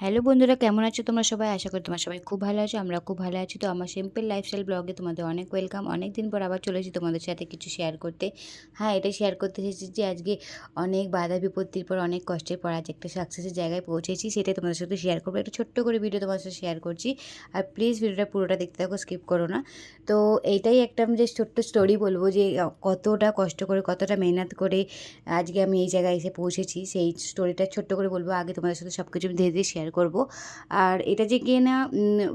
Hello বন্ধুরা, কেমন আছো তোমরা সবাই? আশা করি তোমরা সবাই খুব ভালো আছো আমরা খুব ভালো আছি। তো আমার সিম্পল লাইফস্টাইল ব্লগে তোমাদের অনেক ওয়েলকাম অনেক দিন পর আবার চলেছি তোমাদের সাথে কিছু শেয়ার করতে। হ্যাঁ এটাই শেয়ার করতে এসেছি যে আজকে অনেক বাধা বিপত্তির পর, অনেক কষ্টের পর আজ একটা সাকসেসের জায়গায় পৌঁছেছি, সেটাই তোমাদের সাথে শেয়ার করব। একটা ছোট্ট করে ভিডিও তোমাদের সাথে শেয়ার করছি। আর প্লিজ ভিডিওটা পুরোটা দেখতে থাকো স্কিপ করো না। তো এইটাই একটা আমি যে ছোট্ট স্টোরি বলব যে কতটা কষ্ট করে, কতটা মেহনত করে আজকে আমি এই জায়গায় এসে পৌঁছেছি। সেই স্টোরিটা ছোট্ট করে বলব, আগে তোমাদের সাথে সব কিছু ধীরে ধীরে শেয়ার করব। আর এটা যে গিয়ে না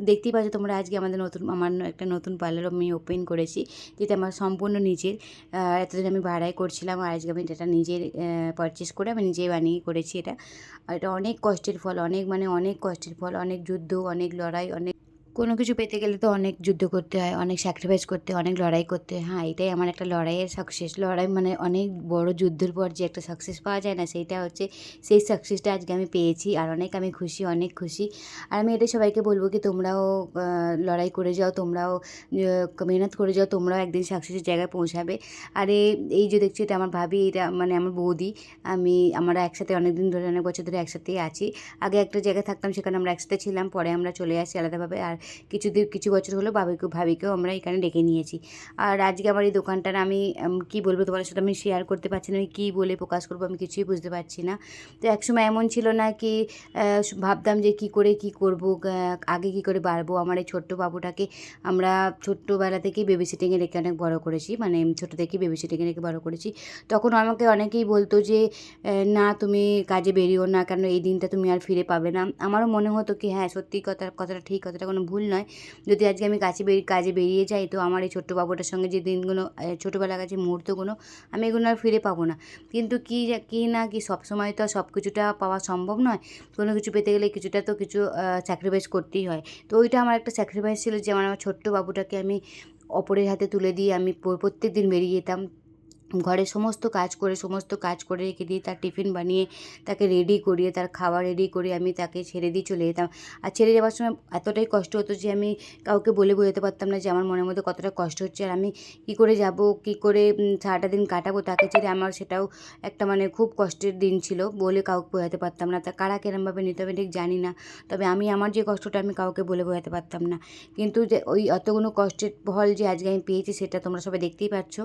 দেখতেই পাচ্ছ তোমরা আজকে আমাদের নতুন, আমার একটা নতুন পার্লার আমি ওপেন করেছি, যেটা আমার সম্পূর্ণ নিজের। এতদিন আমি ভাড়ায় করছিলাম আর আজকে আমি এটা নিজের পারচেস করে আমি নিজে বানিয়ে করেছি এটা। আর এটা অনেক কষ্টের ফল, অনেক মানে অনেক কষ্টের ফল, অনেক যুদ্ধ, অনেক লড়াই, অনেক কোনো কিছু পেতে গেলে তো অনেক যুদ্ধ করতে হয়, অনেক স্যাক্রিফাইস করতে হয়, অনেক লড়াই করতে হয়। হ্যাঁ এটাই আমার একটা লড়াইয়ের সাকসেস লড়াই মানে অনেক বড় যুদ্ধের পর যে একটা সাকসেস পাওয়া যায় না, সেইটা হচ্ছে সেই সাকসেসটা আজকে আমি পেয়েছি আর অনেক আমি খুশি, অনেক খুশি। আর আমি এটাই সবাইকে বলব কি, তোমরাও লড়াই করে যাও, তোমরাও মেহনত করে যাও, তোমরাও একদিন সাকসেসের জায়গায় পৌঁছাবে। আর এই যে দেখছি, এটা আমার ভাবি, এটা মানে আমার বৌদি। আমি, আমরা একসাথে অনেক দিন ধরে, অনেক বছর ধরে একসাথেই আছি। আগে একটা জায়গায় থাকতাম, সেখানে আমরা একসাথে ছিলাম, পরে আমরা চলে আসি আলাদাভাবে। আর কিছুদিন, কিছু বছর হলো ভাবিকে ভাবিকেও আমরা এখানে ডেকে নিয়েছি। আর আজকে আমার এই দোকানটার আমি কি বলব তোমার সাথে, আমি শেয়ার করতে পারছি না, আমি কী বলে প্রকাশ করব আমি কিছুই বুঝতে পারছি না। তো একসময় এমন ছিল না কি ভাবতাম যে কি করে, কি করব আগে কি করে বাড়বো। আমার এই ছোট্ট বাবুটাকে আমরা ছোট্টবেলা থেকেই বেবি সিটিংয়ে রেখে অনেক বড় করেছি মানে ছোটো থেকেই বেবি সিটিংয়ে রেখে বড় করেছি। তখন আমাকে অনেকেই বলতো যে না, তুমি কাজে বেরিও না, কেন এই দিনটা তুমি আর ফিরে পাবে না। আমারও মনে হতো কি হ্যাঁ সত্যি কথা, কথাটা ঠিক, কথাটা কোনো ভুল নয়। যদি আজকে আমি কাছে বেরিয়ে কাজে বেরিয়ে যাই, তো আমার এই ছোট্ট বাবুটার সঙ্গে যে দিনগুলো ছোটোবেলার কাছে মুহূর্তগুলো, আমি এগুলো আর ফিরে পাবো না। কিন্তু কী কী না কি সবসময় তো আর সব কিছুটা পাওয়া সম্ভব নয়। কোনো কিছু পেতে গেলে কিছুটা তো কিছু স্যাক্রিফাইস করতেই হয়। তো ওইটা আমার একটা স্যাক্রিফাইস ছিল যে, আমার আমার ছোট্ট বাবুটাকে আমি অপরের হাতে তুলে দিয়ে আমি প্রত্যেক দিন বেরিয়ে যেতাম। ঘরে সমস্ত কাজ করে, সমস্ত কাজ করে রেখে দিয়ে তার টিফিন বানিয়ে তাকে রেডি করিয়ে, তার খাবার রেডি করে আমি তাকে ছেড়ে দিয়ে চলে যেতাম। আর ছেড়ে যাওয়ার সময় এতটাই কষ্ট হতো যে আমি কাউকে বলে বোঝাতে পারতাম না যে আমার মনের মধ্যে কতটা কষ্ট হচ্ছে আর আমি কী করে যাব, কী করে সারাটা দিন কাটাবো তাকে ছেড়ে আমার সেটাও একটা মানে খুব কষ্টের দিন ছিল বলে কাউকে বোঝাতে পারতাম না। তা কারা কেরমভাবে নিতে হবে ঠিক জানি না, তবে আমি আমার যে কষ্টটা আমি কাউকে বলে বোঝাতে পারতাম না। কিন্তু যে ওই অতগুলো কষ্টের ফল যে আজকে আমি পেয়েছি সেটা তোমরা সবাই দেখতেই পাচ্ছ